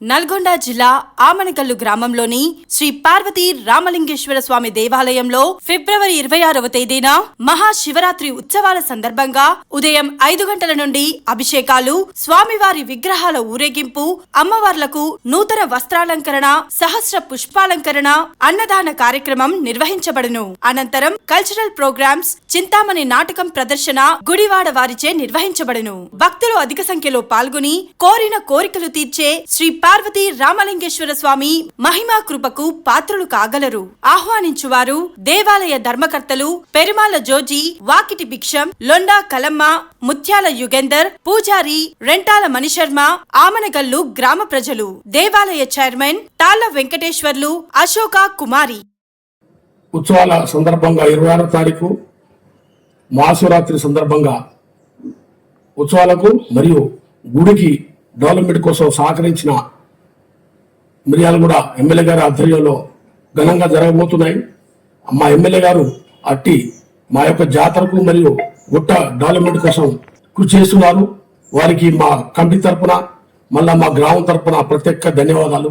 నల్గొండ జిల్లా ఆమనగల్లు గ్రామంలోని శ్రీ పార్వతీ రామలింగేశ్వర స్వామి దేవాలయంలో ఫిబ్రవరి ఇరవై ఆరవ తేదీన మహాశివరాత్రి ఉత్సవాల సందర్భంగా ఉదయం ఐదు గంటల నుండి అభిషేకాలు స్వామివారి విగ్రహాల ఊరేగింపు అమ్మవార్లకు నూతన వస్త్రాలంకరణ సహస్ర పుష్పాలంకరణ అన్నదాన కార్యక్రమం నిర్వహించబడును. అనంతరం కల్చరల్ ప్రోగ్రామ్స్ చింతామణి నాటకం ప్రదర్శన గుడివాడ వారిచే నిర్వహించబడును. భక్తులు అధిక సంఖ్యలో పాల్గొని కోరిన కోరికలు తీర్చే శ్రీ పార్వతి రామలింగేశ్వర స్వామి మహిమా కృపకు పాత్రులు కాగలరు. ఆహ్వానించువారు దేవాలయ ధర్మకర్తలు పెరుమాల జోజి వాకిటి భిక్షం లొండా కలమ్మ ముత్యాల యుగేందర్ పూజారి రెంటాల మణిశర్మ ఆమనగల్లు గ్రామ ప్రజలు దేవాలయ చైర్మన్ తాళ్ళ వెంకటేశ్వర్లు అశోక కుమారి. ఉత్సవాల సందర్భంగా ఇరవై ఆరో తారీఖు మహాశివరాత్రి సందర్భంగా ఉత్సవాలకు మరియు గుడికి డెవలప్మెంట్ కోసం సహకరించిన మిర్యాలు కూడా ఎమ్మెల్యే గారి ఆధ్వర్యంలో ఘనంగా జరగబోతున్నాయి. మా ఎమ్మెల్యే గారు అట్టి మా యొక్క జాతరకు మరియు గుట్ట డెవలప్మెంట్ కోసం కృషి చేస్తున్నారు. వారికి మా కమిటీ తరపున మళ్ళా మా గ్రామం తరపున ప్రత్యేక ధన్యవాదాలు.